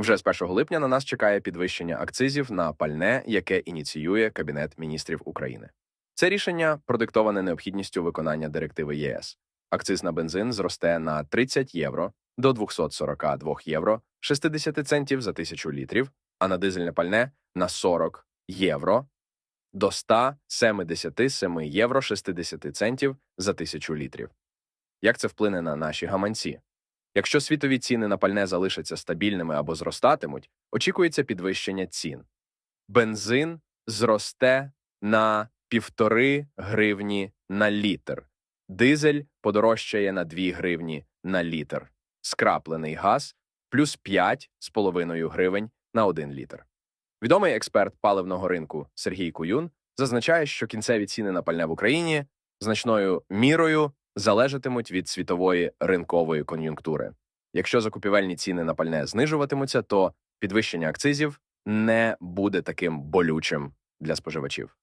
Вже з 1 липня на нас чекає підвищення акцизів на пальне, яке ініціює Кабінет міністрів України. Це рішення продиктоване необхідністю виконання директиви ЄС. Акциз на бензин зросте на 30 євро до 242 євро 60 центів за тисячу літрів, а на дизельне пальне на 40 євро до 177 євро 60 центів за тисячу літрів. Як це вплине на наші гаманці? Якщо світові ціни на пальне залишаться стабільними або зростатимуть, очікується підвищення цін. Бензин зросте на півтори гривні на літр, дизель подорожчає на 2 гривні на літр, скраплений газ плюс 5,5 гривень на 1 літр. Відомий експерт паливного ринку Сергій Куюн зазначає, що кінцеві ціни на пальне в Україні значною мірою залежатимуть від світової ринкової кон'юнктури. Якщо закупівельні ціни на пальне знижуватимуться, то підвищення акцизів не буде таким болючим для споживачів.